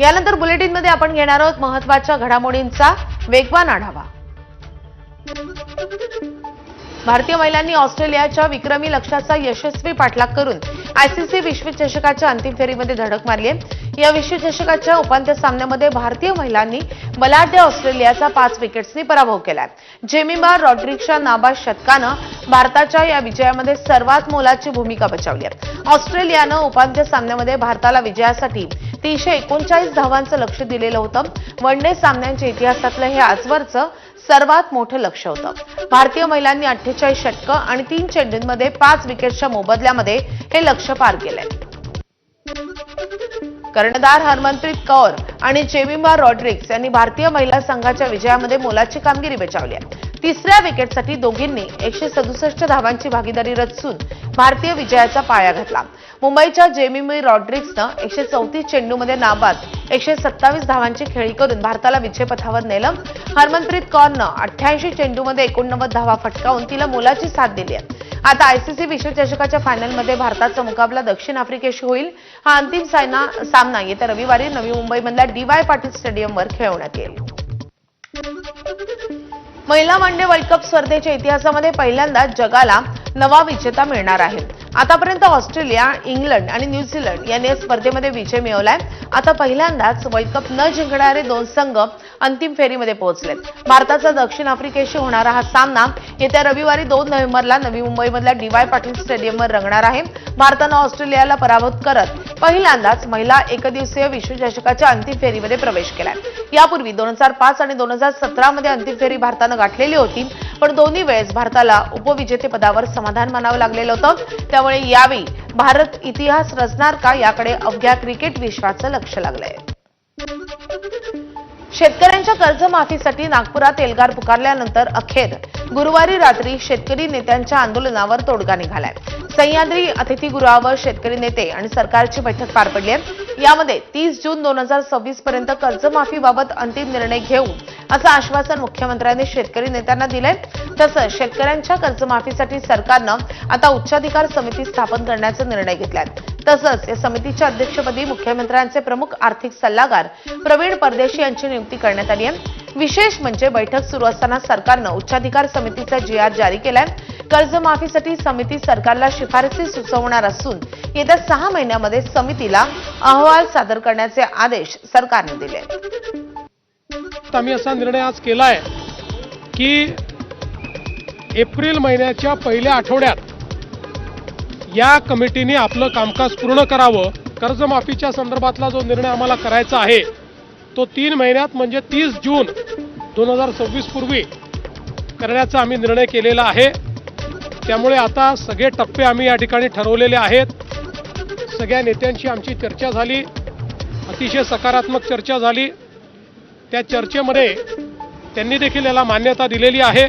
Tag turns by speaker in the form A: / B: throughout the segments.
A: यानंतर बुलेटिनमध्ये आपण घेणार आहोत महत्त्वाच्या घडामोडींचा वेगवान आढावा. भारतीय महिलांनी ऑस्ट्रेलियाच्या विक्रमी लक्ष्याचा यशस्वी पाठलाग करून आयसीसी विश्वचषकाच्या अंतिम फेरीमध्ये धडक मारली आहे या विश्वचषकाच्या उपांत्य सामन्यामध्ये भारतीय महिलांनी बलाढ्य ऑस्ट्रेलियाचा पाच विकेट्सनी पराभव केलाय. जेमिमा रॉड्रिक्सच्या नाबाद शतकानं भारताच्या या विजयामध्ये सर्वात मोलाची भूमिका बजावली आहे ऑस्ट्रेलियानं उपांत्य सामन्यामध्ये भारताला विजयासाठी तीनशे एकोणचाळीस धावांचं लक्ष दिलेलं होतं. वन डे सामन्यांच्या इतिहासातलं हे आजवरचं सर्वात मोठं लक्ष होतं. भारतीय महिलांनी अठ्ठेचाळीस षटकं आणि तीन चेंडूंमध्ये पाच विकेट्सच्या मोबदल्यामध्ये हे लक्ष पार केलंय. कर्णधार हरमनप्रीत कौर आणि जेमिमा रॉड्रिक्स यांनी भारतीय महिला संघाच्या विजयामध्ये मोलाची कामगिरी बजावली आहे. तिसऱ्या विकेटसाठी दोघींनी एकशे सदुसष्ट धावांची भागीदारी रचून भारतीय विजयाचा पाया घातला. मुंबईच्या जेमिमी रॉड्रिक्सनं एकशे चौतीस चेंडूमध्ये नाबाद एकशे सत्तावीस धावांची खेळी करून भारताला विजयपथावर नेलं. हरमनप्रीत कौरनं अठ्ठ्याऐंशी चेंडूमध्ये एकोणनव्वद धावा फटकावून तिला मोलाची साथ दिली आहे. आता आयसीसी विश्वचषकाच्या फायनलमध्ये भारताचा मुकाबला दक्षिण आफ्रिकेशी होईल. हा अंतिम सायना सामना येत्या रविवारी नवी मुंबईमधल्या डीवाय पाटील स्टेडियमवर खेळवण्यात येईल. महिला वनडे वर्ल्ड कप स्पर्धेच्या इतिहासामध्ये पहिल्यांदाच जगाला नवा विजेता मिळणार आहे. आतापर्यंत ऑस्ट्रेलिया इंग्लंड आणि न्यूझीलंड यांनी या स्पर्धेमध्ये विजय मिळवलाय. आता पहिल्यांदाच वर्ल्ड कप न जिंकणारे दोन संघ अंतिम फेरीमध्ये पोहोचलेत. भारताचा दक्षिण आफ्रिकेशी होणारा हा सामना येत्या रविवारी दोन नोव्हेंबरला नवी मुंबईमधल्या डीवाय पाटील स्टेडियमवर रंगणार आहे. भारतानं ऑस्ट्रेलियाला पराभूत करत पहिल्यांदाच महिला एकदिवसीय विश्वचषकाच्या अंतिम फेरीमध्ये प्रवेश केलाय. यापूर्वी दोन हजार पाच आणि दोन हजार सतरा मध्ये अंतिम फेरी भारतानं गाठलेली होती पण दोन्ही वेळेस भारताला उपविजेतेपदावर समाधान मानावं लागलेलं होतं. त्यामुळे यावेळी भारत इतिहास रचणार का याकडे अवघ्या क्रिकेट विश्वाचं लक्ष लागलंय. शेतकऱ्यांच्या कर्जमाफीसाठी नागपुरात एल्गार पुकारल्यानंतर अखेर गुरुवारी रात्री शेतकरी नेत्यांच्या आंदोलनावर तोडगा निघालाय. सह्याद्री अतिथीगृहावर शेतकरी नेते आणि सरकारची बैठक पार पडली आहे. यामध्ये तीस जून दोन हजार सव्वीस पर्यंत कर्जमाफीबाबत अंतिम निर्णय घेऊ असं आश्वासन मुख्यमंत्र्यांनी शेतकरी नेत्यांना दिलंय. तसंच शेतकऱ्यांच्या कर्जमाफीसाठी सरकारनं आता उच्चाधिकार समिती स्थापन करण्याचा निर्णय घेतलाय. तसंच या समितीच्या अध्यक्षपदी मुख्यमंत्र्यांचे प्रमुख आर्थिक सल्लागार प्रवीण परदेशी यांची नियुक्ती करण्यात आली आहे. विशेष म्हणजे बैठक सुरू असताना सरकारनं उच्चाधिकार समितीचा जी आर जारी केलाय. कर्जमाफीसाठी समिती सरकारला शिफारसी सुचवणार असून येत्या सहा महिन्यामध्ये समितीला अहवाल सादर करण्याचे आदेश सरकारने दिले.
B: आम्ही असा निर्णय आज केला आहे की एप्रिल महिन्याच्या पहिल्या आठवड्यात या कमिटीने आपलं कामकाज पूर्ण करावं. कर्जमाफीच्या संदर्भातला जो निर्णय आम्हाला करायचा आहे तो तीन महिन्यात म्हणजे तीस जून दोन हजार सव्वीस पूर्वी करण्याचा आम्ही निर्णय केलेला आहे. त्यामुळे आता सगळे टप्पे आम्ही या ठिकाणी ठरवलेले आहेत. सगळ्या नेत्यांची आमची चर्चा झाली. अतिशय सकारात्मक चर्चा झाली. त्या चर्चेमध्ये त्यांनी देखील याला मान्यता दिलेली आहे.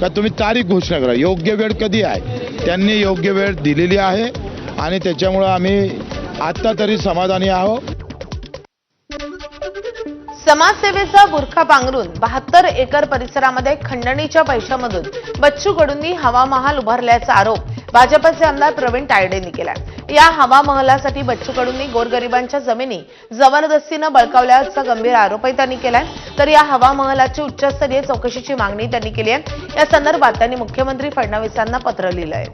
C: का तुम्ही तारीख घोषणा करा. योग्य वेळ कधी आहे? त्यांनी योग्य वेळ दिलेली आहे आणि त्याच्यामुळं आम्ही आत्ता तरी समाधानी आहोत.
A: समाजसेवेचा बुरखा पांघरून बहात्तर एकर परिसरामध्ये खंडणीच्या पैशामधून बच्चू कडूंनी हवामहाल उभारल्याचा आरोप भाजपचे आमदार प्रवीण तायडेंनी केला या हवा महालासाठी बच्चू कडूंनी गोरगरिबांच्या जमिनी जबरदस्तीनं बळकावल्याचा गंभीर आरोपही त्यांनी केलाय. तर या हवा उच्चस्तरीय चौकशीची मागणी त्यांनी केली आहे. या संदर्भात त्यांनी मुख्यमंत्री फडणवीसांना पत्र लिहिलंय.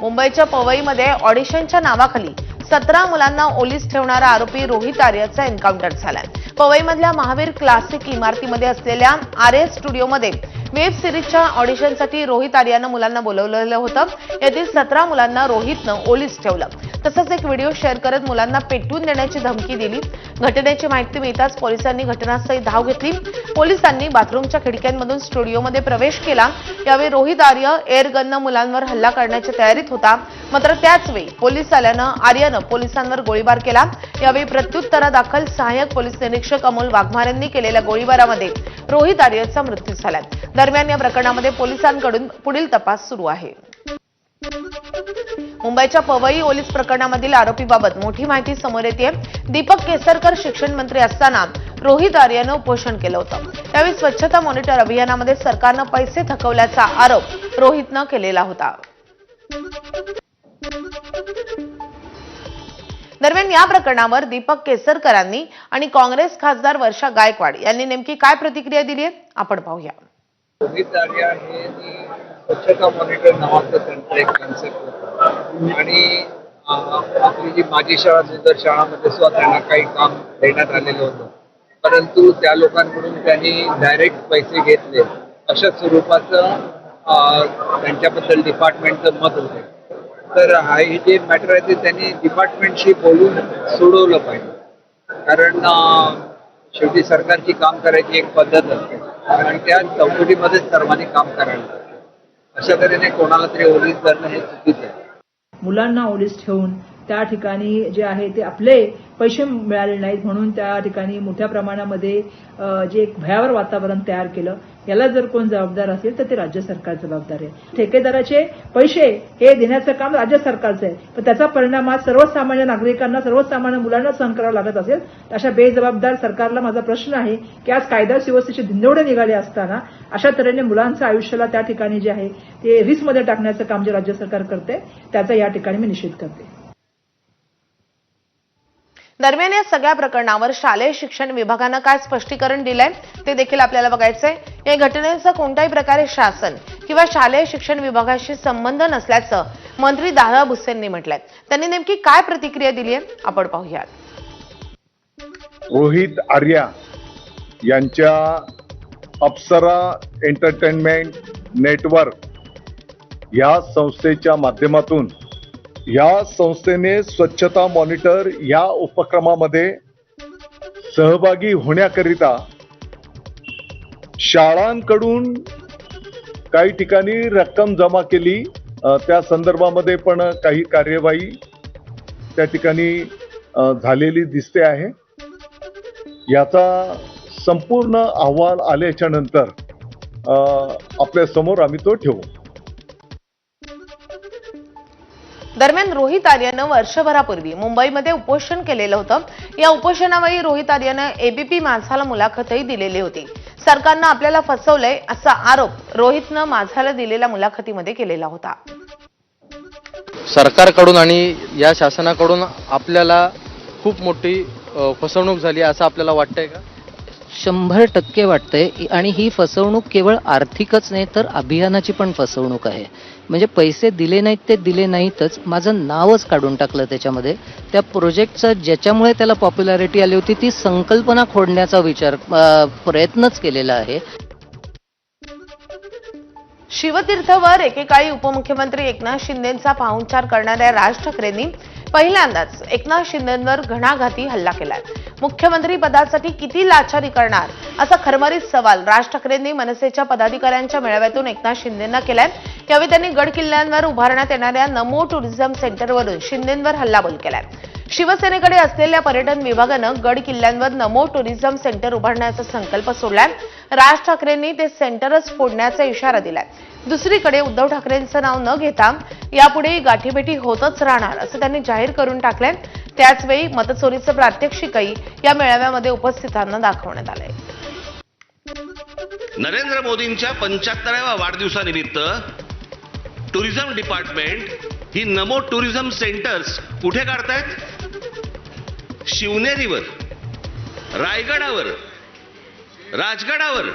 A: मुंबईच्या पवईमध्ये ऑडिशनच्या नावाखाली सतरा मुलांना ओलीस ठेवणारा आरोपी रोहित आर्याचा एन्काउंटर झालाय. पवईमधल्या महावीर क्लासिक इमारतीमध्ये असलेल्या आर्य स्टुडिओमध्ये वेब सिरीजच्या ऑडिशनसाठी रोहित आर्यानं मुलांना बोलवलेलं होतं. यातील सतरा मुलांना रोहितनं ओलीस ठेवलं. तसंच एक व्हिडिओ शेअर करत मुलांना पेटवून देण्याची धमकी दिली. घटनेची माहिती मिळताच पोलिसांनी घटनास्थळी धाव घेतली. पोलिसांनी बाथरूमच्या खिडक्यांमधून स्टुडिओमध्ये प्रवेश केला. यावेळी रोहित आर्य एअरगननं मुलांवर हल्ला करण्याच्या तयारीत होता. मात्र त्याचवेळी पोलीस आल्यानं आर्यनं पोलिसांवर गोळीबार केला. यावेळी प्रत्युत्तरादाखल सहाय्यक पोलीस निरीक्षक अमोल वाघमारेंनी केलेल्या गोळीबारामध्ये रोहित आर्यचा मृत्यू झालाय दरम्यान या प्रकरणामध्ये पोलिसांकडून पुढील तपास सुरू आहे. मुंबईच्या पवई ओलीस प्रकरणामधील आरोपीबाबत मोठी माहिती समोर येते दीपक केसरकर शिक्षण मंत्री असताना रोहित आर्यानं उपोषण केलं होतं. त्यावेळी स्वच्छता मॉनिटर अभियानामध्ये सरकारनं पैसे थकवल्याचा आरोप रोहितनं केलेला होता. दरम्यान या प्रकरणावर दीपक केसरकरांनी आणि काँग्रेस खासदार वर्षा गायकवाड यांनी नेमकी काय प्रतिक्रिया दिली आहे आपण पाहूया.
D: रोहित दारिया हे स्वच्छता मॉनिटर नावाचं त्यांचं एक कन्सेप्ट होतं. आणि आपली जी माझी शाळा सुंदर शाळामध्ये सुद्धा त्यांना काही काम देण्यात आलेलं होतं. परंतु त्या लोकांकडून त्यांनी डायरेक्ट पैसे घेतले. अशा स्वरूपाचं त्यांच्याबद्दल डिपार्टमेंटचं मत होते. तर हा हे जे मॅटर आहे ते त्यांनी डिपार्टमेंटशी बोलून सोडवलं पाहिजे. कारण शेवटी सरकारची काम करायची एक पद्धत असते. कारण त्या चौकटीमध्येच सर्वांनी काम करायला लागतं. अशा तऱ्हेने कोणाला तरी ओलीस करणं हे चुकीचं आहे
E: मुलांना ओलीस ठेवून त्या ठिकाणी जे आहे ते आपले पैसे मिळाले नाहीत म्हणून त्या ठिकाणी मोठ्या प्रमाणामध्ये जे एक भयावर वातावरण तयार केलं याला जर कोण जबाबदार असेल तर ते राज्य सरकार जबाबदार आहे. ठेकेदाराचे पैसे हे देण्याचं काम राज्य सरकारचं आहे. पण त्याचा परिणाम आज सर्वसामान्य नागरिकांना सर्वसामान्य मुलांना सहन करावा लागत असेल. तर अशा बेजबाबदार सरकारला माझा प्रश्न आहे की आज कायदा सुव्यवस्थेचे धिंदोडे निघाले असताना अशा तऱ्हेने मुलांचं आयुष्याला त्या ठिकाणी जे आहे ते रिस्कमध्ये टाकण्याचं काम जे राज्य सरकार करते त्याचा या ठिकाणी मी निषेध करते.
A: दरम्यान या सगळ्या प्रकरणावर शालेय शिक्षण विभागानं काय स्पष्टीकरण दिलंय ते देखील आपल्याला बघायचंय. या घटनेचा कोणत्याही प्रकारे शासन किंवा शालेय शिक्षण विभागाशी संबंध नसल्याचं मंत्री दादा भुसेंनी म्हटलंय. त्यांनी नेमकी काय प्रतिक्रिया दिली आहे आपण पाहूयात.
F: रोहित आर्या यांच्या अप्सरा एंटरटेनमेंट नेटवर्क या संस्थेच्या माध्यमातून या संस्थेने स्वच्छता मॉनिटर या उपक्रमामध्ये सहभागी होण्याकरिता शाळांकडून काही ठिकाणी रक्कम जमा केली. त्या संदर्भामध्ये पण काही कार्यवाही त्या ठिकाणी झालेली दिसते आहे. याचा संपूर्ण अहवाल आल्याच्यानंतर आपल्यासमोर आम्ही तो ठेवू.
A: दरम्यान रोहित आर्यानं वर्षभरापूर्वी मुंबईमध्ये उपोषण केलेलं होतं. या उपोषणावेळी रोहित आर्यानं एबीपी माझाला मुलाखतही दिलेली होती. सरकारनं आपल्याला फसवलंय असा आरोप रोहितनं माझाला दिलेल्या मुलाखतीमध्ये केलेला होता.
G: सरकारकडून आणि या शासनाकडून आपल्याला खूप मोठी फसवणूक झाली असं आपल्याला वाटतंय का?
H: शंभर टक्के वाटतंय. आणि ही फसवणूक केवळ आर्थिकच नाही तर अभियानाची पण फसवणूक आहे. म्हणजे पैसे दिले नाहीत ते दिले नाहीतच माझं नावच काढून टाकलं त्याच्यामध्ये. त्या प्रोजेक्टचं ज्याच्यामुळे त्याला पॉप्युलॅरिटी आली होती ती संकल्पना खोडण्याचा विचार प्रयत्नच केलेला आहे.
A: शिवतीर्थवर एकेकाळी उपमुख्यमंत्री एकनाथ शिंदेचा पाहुणचार करणाऱ्या राज ठाकरेंनी पहिल्यांदाच एकनाथ शिंदेंवर घणाघाती हल्ला केलाय. मुख्यमंत्री पदासाठी किती लाचारी करणार? असा खरमरीत सवाल राज ठाकरेंनी मनसेच्या पदाधिकाऱ्यांच्या मेळाव्यातून एकनाथ शिंदेंना केलाय. यावेळी त्यांनी गड किल्ल्यांवर उभारण्यात येणाऱ्या नमो टुरिझम सेंटरवरून शिंदेंवर हल्लाबोल केलाय. शिवसेनेकडे असलेल्या पर्यटन विभागानं गड किल्ल्यांवर नमो टुरिझम सेंटर उभारण्याचा संकल्प सोडलाय. राज ठाकरेंनी ते सेंटरच फोडण्याचा इशारा दिलाय. दुसरीकडे उद्धव ठाकरेंचं नाव न घेता यापुढे गाठीभेटी होतच राहणार असं त्यांनी जाहीर करून टाकलंय. त्याचवेळी मतचोरीचं प्रात्यक्षिकही या मेळाव्यामध्ये उपस्थितांना दाखवण्यात आलंय.
I: नरेंद्र मोदींच्या पंच्याहत्तराव्या वाढदिवसानिमित्त टुरिझम डिपार्टमेंट ही नमो टुरिझम सेंटर्स कुठे काढतायत? शिवनेरीवर रायगडावर राजगडावर.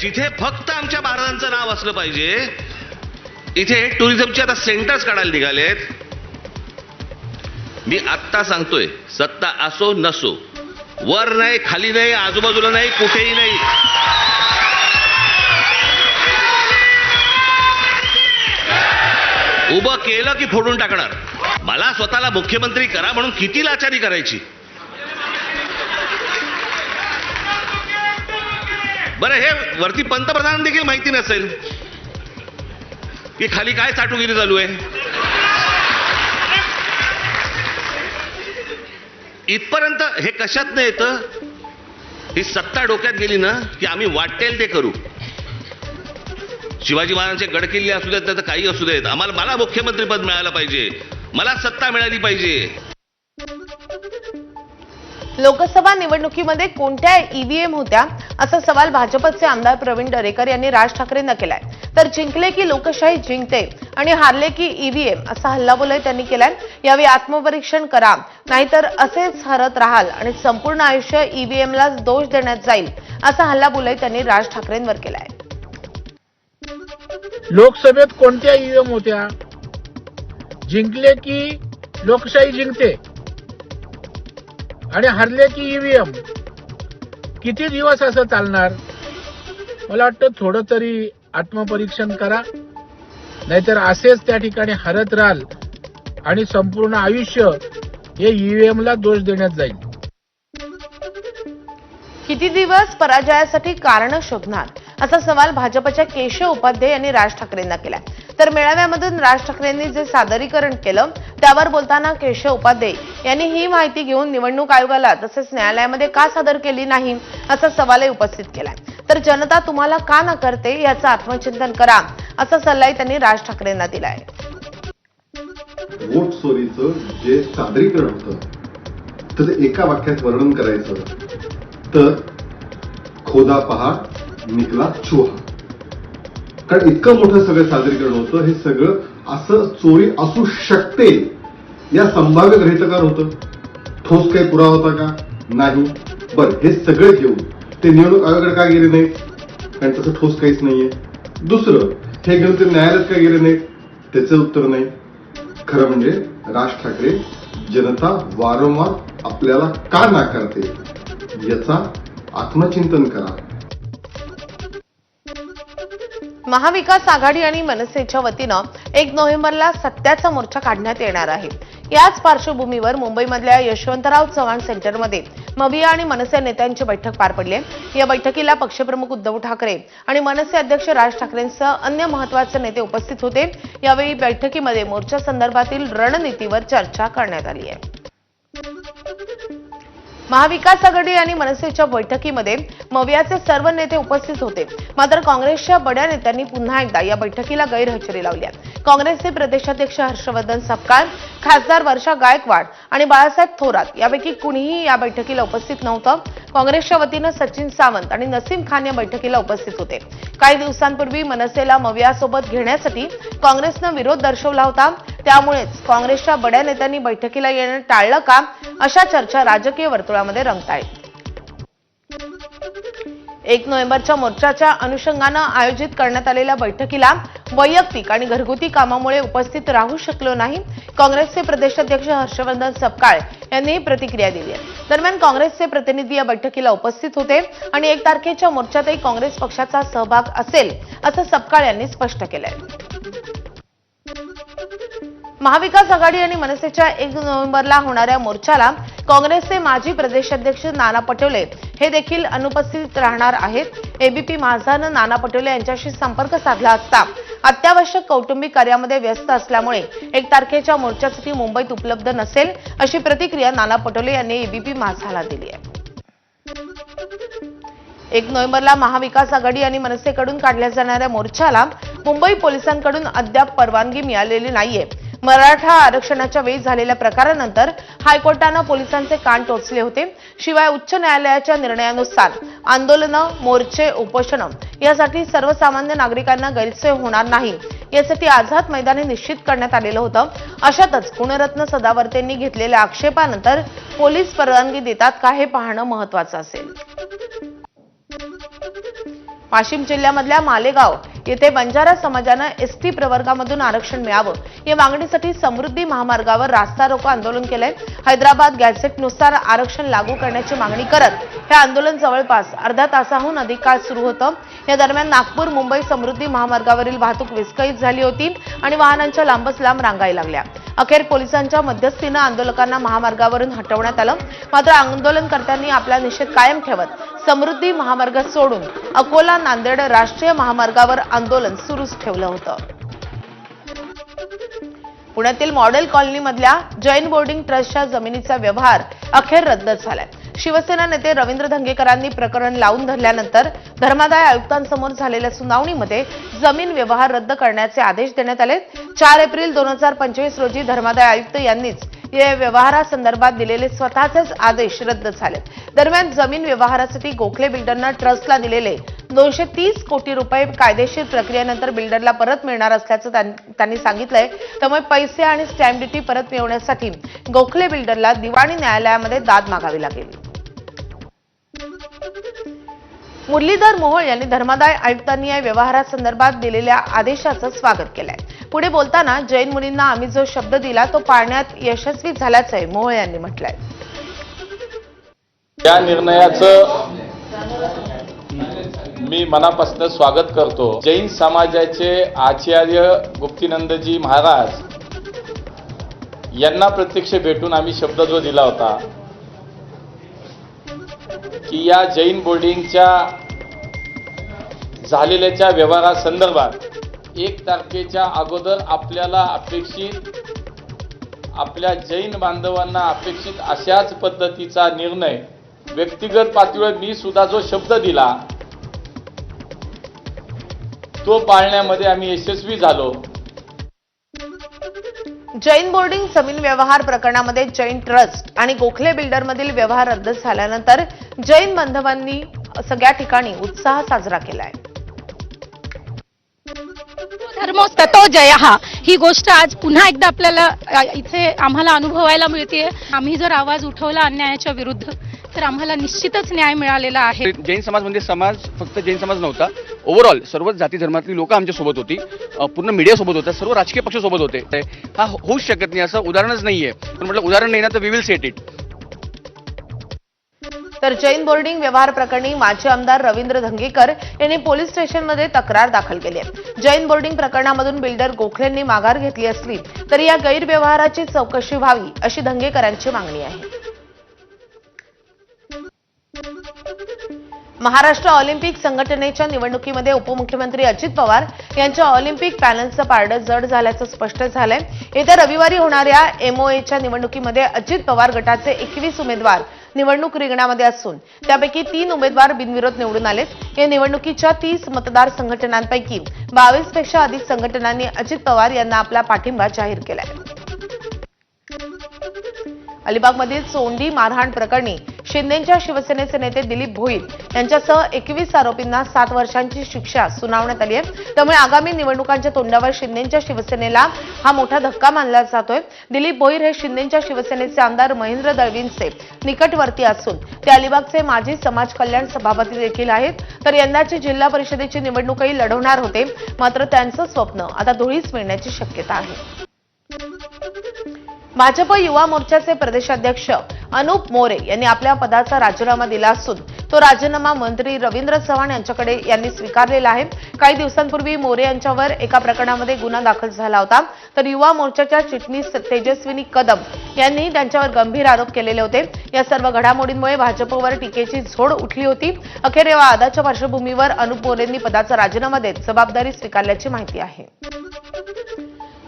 I: जिथे फक्त आमच्या महाराजांचं नाव असलं पाहिजे इथे टुरिझमचे आता सेंटर्स काढायला निघालेत. मी आत्ता सांगतोय सत्ता असो नसो वर नाही खाली नाही आजूबाजूला नाही कुठेही नाही. उभं केलं की फोडून टाकणार. मला स्वतःला मुख्यमंत्री करा म्हणून किती लाचारी करायची? बरं हे वरती पंतप्रधान देखील माहिती नसेल. की खाली काय चाटुगिरी चालू आहे? इथपर्यंत हे कशात नाही येतं? ही सत्ता डोक्यात गेली ना की आम्ही वाटेल ते करू. शिवाजी महाराजांचे गडकिल्ले असू देत त्याचं काही असू देत. आम्हाला मला मुख्यमंत्रीपद मिळालं पाहिजे. मला सत्ता मिळाली पाहिजे.
A: लोकसभा निवडणुकीमध्ये कोणत्या ईव्हीएम होत्या? असा सवाल भाजपचे आमदार प्रवीण दरेकर यांनी राज ठाकरेंना केलाय. तर जिंकले की लोकशाही जिंकते आणि हारले की ईव्हीएम असा हल्लाबोलही त्यांनी केलाय. यावेळी आत्मपरीक्षण करा नाहीतर असेच हरत राहाल आणि संपूर्ण आयुष्य ईव्हीएमलाच दोष देण्यात जाईल असा हल्लाबोलही त्यांनी राज ठाकरेंवर केलाय.
J: लोकसभेत कोणत्या ईव्हीएम होत्या? जिंकले की लोकशाही जिंकते? आणि हरले की ईव्हीएम? किती दिवस असं चालणार? मला वाटतं थोडं तरी आत्मपरीक्षण करा. नाहीतर असेच त्या ठिकाणी हरत राहाल आणि संपूर्ण आयुष्य हे ईव्हीएम ला दोष देण्यात जाईल.
A: किती दिवस पराजयासाठी कारण शोधणार? असा सवाल भाजपच्या केशव उपाध्याय यांनी राज ठाकरेंना केलाय तर मेळाव्यामधून राज ठाकरेंनी जे सादरीकरण केलं त्यावर बोलताना केशव उपाध्याय यांनी ही माहिती घेऊन निवडणूक आयोगाला तसेच न्यायालयामध्ये का सादर केली नाही असा सवालही उपस्थित केलाय. तर जनता तुम्हाला का नाकारते याचं आत्मचिंतन करा असा सल्लाही त्यांनी राज ठाकरेंना दिलाय.
K: वोट चोरीचं जे सादरीकरण होतं त्याचं एका वाक्यात वर्णन करायचं तर खोदा पहा निकला चोहा कारण इतकं मोठं सगळं सादरीकरण होतं हे सगळं असं चोरी असू शकते. या संभाव्य ग्रहितकार होतं. ठोस काही पुरावा होता का? नाही. बरं हे सगळं घेऊन ते निवडणूक आयोगाकडे का गेले नाहीत? कारण तसं ठोस काहीच नाहीये. दुसरं हे घेऊन ते न्यायालयात का गेले नाहीत? त्याचं उत्तर नाही. खरं म्हणजे राज ठाकरे जनता वारंवार आपल्याला का नाकारते? याचा आत्मचिंतन करा.
A: महाविकास आघाडी आणि मनसेच्या वतीनं एक नोव्हेंबरला सत्याचा मोर्चा काढण्यात येणार आहे. याच पार्श्वभूमीवर मुंबईमधल्या यशवंतराव चव्हाण सेंटरमध्ये मविया आणि मनसे नेत्यांची बैठक पार पडली आहे. या बैठकीला पक्षप्रमुख उद्धव ठाकरे आणि मनसे अध्यक्ष राज ठाकरेंसह अन्य महत्त्वाचे नेते उपस्थित होते. यावेळी बैठकीमध्ये मोर्चा संदर्भातील रणनीतीवर चर्चा करण्यात आली आहे. महाविकास आघाडी आणि मनसेच्या बैठकीमध्ये मवियाचे सर्व नेते उपस्थित होते. मात्र काँग्रेसच्या बड्या नेत्यांनी पुन्हा एकदा या बैठकीला गैरहजेरी लावली काँग्रेसचे प्रदेशाध्यक्ष हर्षवर्धन सपकाळ खासदार वर्षा गायकवाड आणि बाळासाहेब थोरात यापैकी कुणीही या बैठकीला उपस्थित नव्हतं. काँग्रेसच्या वतीनं सचिन सावंत आणि नसीम खान या बैठकीला उपस्थित होते. काही दिवसांपूर्वी मनसेला मवियासोबत घेण्यासाठी काँग्रेसनं विरोध दर्शवला होता. त्यामुळेच काँग्रेसच्या बड्या नेत्यांनी बैठकीला येणं टाळलं का? अशा चर्चा राजकीय वर्तुळामध्ये रंगतायत. एक नोव्हेंबरच्या मोर्चाच्या अनुषंगानं आयोजित करण्यात आलेल्या बैठकीला वैयक्तिक आणि घरगुती कामामुळे उपस्थित राहू शकलो नाही. काँग्रेसचे प्रदेशाध्यक्ष हर्षवर्धन सपकाळ यांनी प्रतिक्रिया दिली आहे. दरम्यान काँग्रेसचे प्रतिनिधी या बैठकीला उपस्थित होते आणि एक तारखेच्या मोर्चातही काँग्रेस पक्षाचा सहभाग असेल असं सपकाळ यांनी स्पष्ट केलंय. महाविकास आघाडी आणि मनसेच्या एक नोव्हेंबरला होणाऱ्या मोर्चाला काँग्रेसचे माजी प्रदेशाध्यक्ष नाना पटोले हे देखील अनुपस्थित राहणार आहेत. एबीपी माझानं नाना पटोले यांच्याशी संपर्क साधला असता अत्यावश्यक कौटुंबिक कार्यामध्ये व्यस्त असल्यामुळे एक तारखेच्या मोर्चासाठी मुंबईत उपलब्ध नसेल अशी प्रतिक्रिया नाना पटोले यांनी एबीपी माझाला दिली आहे. एक नोव्हेंबरला महाविकास आघाडी आणि मनसेकडून काढल्या जाणाऱ्या मोर्चाला मुंबई पोलिसांकडून अद्याप परवानगी मिळालेली नाहीये. मराठा आरक्षणाच्या वेळी झालेल्या प्रकारानंतर हायकोर्टानं पोलिसांचे कान टोचले होते. शिवाय उच्च न्यायालयाच्या निर्णयानुसार आंदोलनं मोर्चे उपोषणं यासाठी सर्वसामान्य नागरिकांना गैरसोय होणार नाही यासाठी आझाद मैदानी निश्चित करण्यात आलेलं होतं. अशातच गुणरत्न सदावर्तेंनी घेतलेल्या आक्षेपानंतर पोलीस परवानगी देतात का हे पाहणं महत्वाचं असेल. वाशिम जिल्ह्यामधल्या मालेगाव येथे बंजारा समाजानं एसटी प्रवर्गामधून आरक्षण मिळावं. या मागणीसाठी समृद्धी महामार्गावर रास्ता रोको आंदोलन केलंय. हैदराबाद गॅझेटनुसार आरक्षण लागू करण्याची मागणी करत हे आंदोलन जवळपास अर्धा तासाहून अधिक काळ सुरू होतं. या दरम्यान नागपूर मुंबई समृद्धी महामार्गावरील वाहतूक विस्कळीत झाली होती आणि वाहनांच्या लांबच लांब रांगाई लागल्या. अखेर पोलिसांच्या मध्यस्थीनं आंदोलकांना महामार्गावरून हटवण्यात आलं. मात्र आंदोलनकर्त्यांनी आपला निषेध कायम ठेवत समृद्धी महामार्ग सोडून अकोला नांदेड राष्ट्रीय महामार्गावर आंदोलन सुरूच ठेवलं होतं. पुण्यातील मॉडेल कॉलनीमधल्या जैन बोर्डिंग ट्रस्टच्या जमिनीचा व्यवहार अखेर रद्द झालाय. शिवसेना नेते रवींद्र धंगेकरांनी प्रकरण लावून धरल्यानंतर धर्मादाय आयुक्तांसमोर झालेल्या सुनावणीमध्ये जमीन व्यवहार रद्द करण्याचे आदेश देण्यात आले चार एप्रिल दोन हजार पंचवीस रोजी धर्मादाय आयुक्त यांनीच या व्यवहारासंदर्भात दिलेले स्वतःचेच आदेश रद्द झाले दरम्यान जमीन व्यवहारासाठी गोखले बिल्डरना ट्रस्टला दिलेले दोनशे तीस कोटी रुपये कायदेशीर प्रक्रियेनंतर बिल्डरला परत मिळणार असल्याचं त्यां- त्यांनी सांगितलंय. त्यामुळे पैसे आणि स्टॅम्प ड्युटी परत मिळवण्यासाठी गोखले बिल्डरला दिवाणी न्यायालयामध्ये दाद मागावी लागेल. मुरलीधर मोहोळ यांनी धर्मादाय आयुक्तांनी या व्यवहारासंदर्भात दिलेल्या आदेशाचं स्वागत केलंय. पुढे बोलताना जैन मुलींना आम्ही जो शब्द दिला तो पाळण्यात यशस्वी झाल्याचंही मोहोळ यांनी म्हटलंय.
L: या निर्णयाचं मी मनापासून स्वागत करतो. जैन समाजाचे आचार्य गुप्तीनंदजी महाराज यांना प्रत्यक्ष भेटून आम्ही शब्द जो दिला होता की या जैन बोर्डिंगच्या झालेल्याच्या व्यवहारासंदर्भात एक तारखेच्या अगोदर आपल्याला अपेक्षित आपल्या जैन बांधवांना अपेक्षित अशाच पद्धतीचा निर्णय व्यक्तिगत पातळीवर मी सुद्धा जो शब्द दिला तो पाळण्यामध्ये आम्ही यशस्वी झालो.
A: जैन बोर्डिंग जमीन व्यवहार प्रकरणामध्ये जैन ट्रस्ट आणि गोखले बिल्डरमधील व्यवहार रद्द झाल्यानंतर जैन बांधवांनी सगळ्या ठिकाणी उत्साह साजरा केलाय.
M: धर्मोस्ततो जय हा. ही गोष्ट आज पुन्हा एकदा आपल्याला इथे आम्हाला अनुभवायला मिळते आम्ही जर आवाज उठवला अन्यायाच्या विरुद्ध तर आम्हाला निश्चितच न्याय मिळालेला आहे.
N: जैन समाज म्हणजे समाज फक्त जैन समाज नव्हता. ओव्हरऑल सर्वच जाती धर्मातली लोक आमच्यासोबत होती. पूर्ण मीडिया सोबत होत्या. सर्व राजकीय पक्ष सोबत होते. ते- हा हो- होऊच शकत नाही. असं उदाहरणच नाहीये. पण म्हटलं उदाहरण नाही ना तर वी विल सेट इट
A: तर जैन बोर्डिंग व्यवहार प्रकरणी माजी आमदार रवींद्र धंगेकर यांनी पोलीस स्टेशनमध्ये तक्रार दाखल केली आहे. जैन बोर्डिंग प्रकरणामधून बिल्डर गोखलेंनी माघार घेतली असली तरी या गैरव्यवहाराची चौकशी व्हावी अशी धंगेकरांची मागणी आहे. महाराष्ट्र ऑलिम्पिक संघटनेच्या निवडणुकीमध्ये उपमुख्यमंत्री अजित पवार यांच्या ऑलिम्पिक पॅनलचं पारडं जड झाल्याचं स्पष्ट झालंय. येत्या रविवारी होणाऱ्या एमओएच्या निवडणुकीमध्ये अजित पवार गटाचे एकवीस उमेदवार निवडणूक रिंगणामध्ये असून त्यापैकी तीन उमेदवार बिनविरोध निवडून आलेत. या निवडणुकीच्या तीस मतदार संघटनांपैकी बावीसपेक्षा अधिक संघटनांनी अजित पवार यांना आपला पाठिंबा जाहीर केलाय. अलिबागमधील सोंडी मारहाण प्रकरणी शिंदेच्या शिवसेनेचे नेते दिलीप भोईर यांच्यासह एकवीस आरोपींना सात वर्षांची शिक्षा सुनावण्यात आली आहे. त्यामुळे आगामी निवडणुकांच्या तोंडावर शिंदेच्या शिवसेनेला हा मोठा धक्का मानला जातोय. दिलीप भोईर हे शिंदेच्या शिवसेनेचे आमदार महेंद्र दळवींचे निकटवर्ती असून ते अलिबागचे माजी समाज कल्याण सभापती देखील आहेत. तर यंदाची जिल्हा परिषदेची निवडणूकही लढवणार होते. मात्र त्यांचं स्वप्न आता धुळीस मिळण्याची शक्यता आहे. भाजप युवा मोर्चाचे प्रदेशाध्यक्ष अनुप मोरे यांनी आपल्या पदाचा राजीनामा दिला असून तो राजीनामा मंत्री रवींद्र चव्हाण यांच्याकडे यांनी स्वीकारलेला आहे. काही दिवसांपूर्वी मोरे यांच्यावर एका प्रकरणामध्ये गुन्हा दाखल झाला होता. तर युवा मोर्चाच्या चिटणीस तेजस्विनी कदम यांनी त्यांच्यावर गंभीर आरोप केलेले होते. या सर्व घडामोडींमुळे भाजपवर टीकेची झोड उठली होती. अखेर या वादाच्या पार्श्वभूमीवर अनुप मोरेंनी पदाचा राजीनामा देत जबाबदारी स्वीकारल्याची माहिती आहे.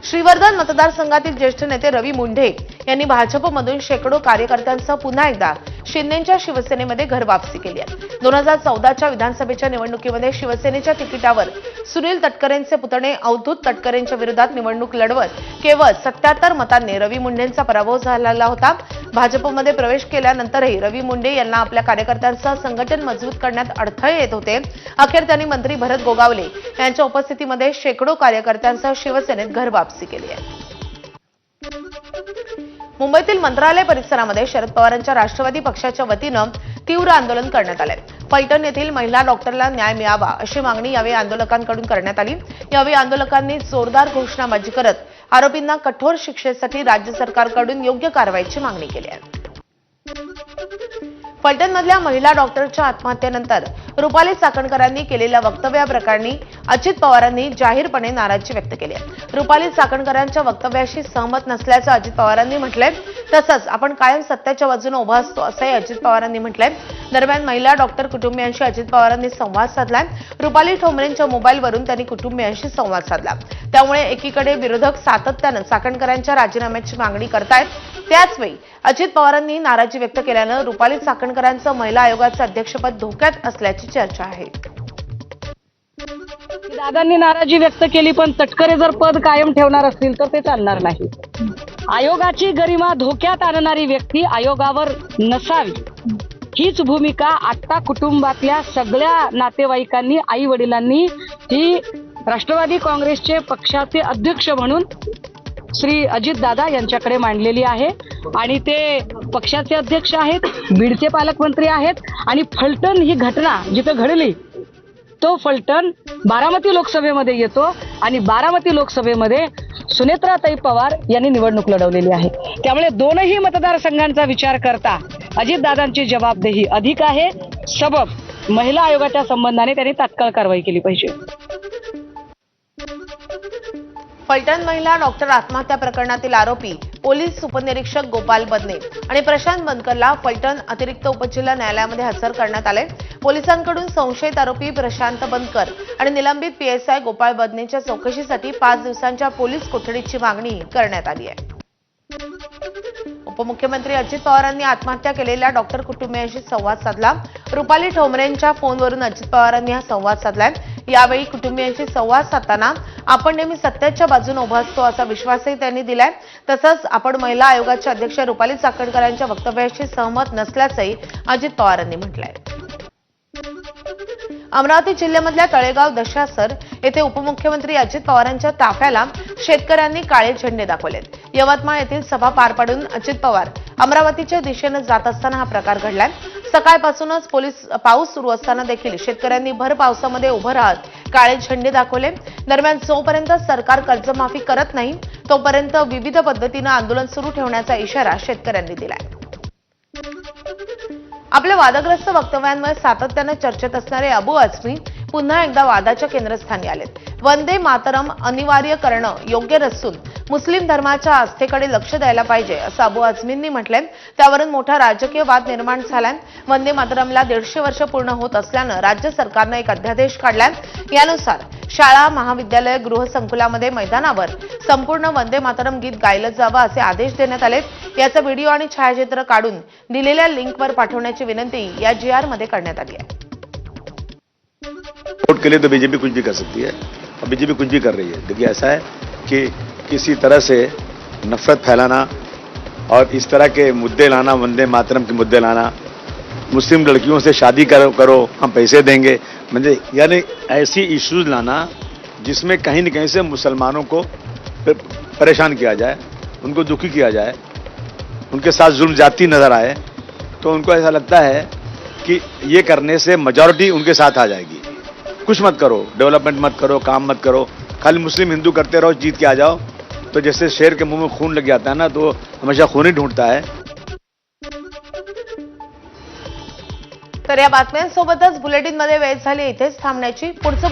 A: श्रीवर्धन मतदारसंघातील ज्येष्ठ नेते रवी मुंढे यांनी भाजपमधून शेकडो कार्यकर्त्यांसह पुन्हा एकदा शिंदेच्या शिवसेनेमध्ये घरवापसी केली आहे. दोन हजार चौदाच्या विधानसभेच्या निवडणुकीमध्ये शिवसेनेच्या तिकिटावर सुनील तटकरेंचे पुतणे अवधूत तटकरेंच्या विरोधात निवडणूक लढवत केवळ सत्याहत्तर मतांनी रवी मुंडेंचा पराभव झालेला होता. भाजपमध्ये प्रवेश केल्यानंतरही रवी मुंडे यांना आपल्या कार्यकर्त्यांसह संघटन मजबूत करण्यात अडथळे येत होते. अखेर त्यांनी मंत्री भरत गोगावले यांच्या उपस्थितीमध्ये शेकडो कार्यकर्त्यांसह शिवसेनेत घरवापसी केली आहे. मुंबईतील मंत्रालय परिसरामध्ये शरद पवारांच्या राष्ट्रवादी पक्षाच्या वतीनं तीव्र आंदोलन करण्यात आले पैठण येथील महिला डॉक्टरला न्याय मिळावा अशी मागणी यावेळी आंदोलकांकडून करण्यात आली. यावेळी आंदोलकांनी जोरदार घोषणाबाजी करत आरोपींना कठोर शिक्षेसाठी राज्य सरकारकडून योग्य कारवाईची मागणी केली आहे. फलटणमधल्या महिला डॉक्टरच्या आत्महत्येनंतर रुपाली चाकणकरांनी केलेल्या वक्तव्याप्रकरणी अजित पवारांनी जाहीरपणे नाराजी व्यक्त केली आहे. रुपाली चाकणकरांच्या वक्तव्याशी सहमत नसल्याचं अजित पवारांनी म्हटलंय. तसंच आपण कायम सत्याच्या बाजूने उभा असतो असंही अजित पवारांनी म्हटलंय. दरम्यान महिला डॉक्टर कुटुंबियांशी अजित पवारांनी संवाद साधलाय. रुपाली ठोंबरेंच्या मोबाईलवरून त्यांनी कुटुंबियांशी संवाद साधला. त्यामुळे एकीकडे विरोधक सातत्यानं चाकणकरांच्या राजीनाम्याची मागणी करतायत. त्याचवेळी अजित पवारांनी नाराजी व्यक्त केल्यानं रुपाली चाकणकरांचं महिला आयोगाचं अध्यक्षपद धोक्यात असल्याची चर्चा आहे.
O: दादांनी नाराजी व्यक्त केली पण तटकरे जर पद कायम ठेवणार असतील तर ते चालणार नाही. आयोगाची गरिमा धोक्यात आणणारी व्यक्ती आयोगावर नसावी. हीच भूमिका आता कुटुंबातल्या सगळ्या नातेवाईकांनी आई वडिलांनी ही राष्ट्रवादी काँग्रेसचे पक्षाचे अध्यक्ष म्हणून श्री अजित दादा यांच्याकडे मांडलेली आहे. आणि ते पक्षाचे अध्यक्ष आहेत बीडचे पालकमंत्री आहेत आणि फलटण ही घटना जिथं घडली तो फलटण बारामती लोकसभेमध्ये येतो. आणि बारामती लोकसभेमध्ये सुनेत्राताई पवार यांनी निवडणूक लढवलेली आहे. त्यामुळे दोनही मतदारसंघांचा विचार करता अजितदादांची जबाबदेही अधिक आहे. सबब महिला आयोगाच्या संबंधाने त्यांनी तात्काळ कारवाई केली पाहिजे.
A: फलटण महिला डॉक्टर आत्महत्या प्रकरणातील आरोपी पोलीस उपनिरीक्षक गोपाल बदने आणि प्रशांत बनकरला फलटण अतिरिक्त उपजिल्हा न्यायालयामध्ये हजर करण्यात आले. पोलिसांकडून संशयित आरोपी प्रशांत बनकर आणि निलंबित पीएसआय गोपाळ बदनेच्या चौकशीसाठी पाच दिवसांच्या पोलीस कोठडीची मागणी करण्यात आली आहे. उपमुख्यमंत्री अजित पवारांनी आत्महत्या केलेल्या डॉक्टर कुटुंबियांशी संवाद साधला. रुपाली ठोंबरेंच्या फोनवरून अजित पवारांनी हा संवाद साधलाय. यावेळी कुटुंबियांशी संवाद साधताना आपण नेहमी सत्याच्या बाजूने उभं असतो असा विश्वासही त्यांनी दिलाय. तसंच आपण महिला आयोगाच्या अध्यक्ष रुपाली चाकणकरांच्या वक्तव्याशी सहमत नसल्याचंही अजित पवारांनी म्हटलंय. अमरावती जिल्ह्यामधल्या तळेगाव दशासर येथे उपमुख्यमंत्री अजित पवारांच्या ताफ्याला शेतकऱ्यांनी काळे झेंडे दाखवलेत यवतमाळ येथील सभा पार पाडून अजित पवार अमरावतीच्या दिशेनं जात असताना हा प्रकार घडलाय. सकाळपासूनच पोलीस पाऊस सुरू असताना देखील शेतकऱ्यांनी भर पावसामध्ये उभं राहत काळे झेंडे दाखवले. दरम्यान जोपर्यंत सरकार कर्जमाफी करत नाही तोपर्यंत विविध पद्धतीनं आंदोलन सुरू ठेवण्याचा इशारा शेतकऱ्यांनी दिलाय. आपल्या वादग्रस्त वक्तव्यांमुळे सातत्यानं चर्चेत असणारे अबू आझमी पुन्हा एकदा वादाच्या केंद्रस्थानी आलेत. वंदे मातरम अनिवार्य करणं योग्य नसून मुस्लिम धर्माच्या आस्थेकडे लक्ष द्यायला पाहिजे असं अबू आझमींनी म्हटलंय. त्यावरून मोठा राजकीय वाद निर्माण झालाय. वंदे मातरमला दीडशे वर्ष पूर्ण होत असल्यानं राज्य सरकारनं एक अध्यादेश काढलाय. यानुसार शाळा महाविद्यालय गृहसंकुलामध्ये मैदानावर संपूर्ण वंदे मातरम गीत गायलं जावं असे आदेश देण्यात आलेत. याचा व्हिडिओ आणि छायाचित्र काढून दिलेल्या लिंकवर पाठवण्याची विनंती या जी आरमध्ये करण्यात आली आहे.
P: वोट के लिए तो बीजेपी कुछ भी कर सकती है। और बीजेपी कुछ भी कर रही है। देखिए ऐसा है कि किसी तरह से नफरत फैलाना और इस तरह के मुद्दे लाना, वंदे मातरम के मुद्दे लाना। मुस्लिम लड़कियों से शादी करो करो, हम पैसे देंगे। म्हणजे यानी ऐसी इश्यूज़ लाना जिसमें कहीं न कहीं से मुसलमानों को परेशान किया जाए, उनको दुखी किया जाए, उनके साथ जुल्म जाती नज़र आए तो उनको ऐसा लगता है कि ये करने से मेजॉरिटी उनके साथ आ जाएगी। कुछ मत करो डेवलपमेंट मत करो, काम मत करो। खाली मुस्लिम हिंदू करते रहो, जीत के आ जाओ। तो जैसे शेर के मुंह में खून लग जाता है ना तो हमेशा खून ही ढूंढता है।
A: तर या बातम्यांसोबतच बुलेटिनमध्ये वेळ झाली इथेच थांबण्याची पुढचं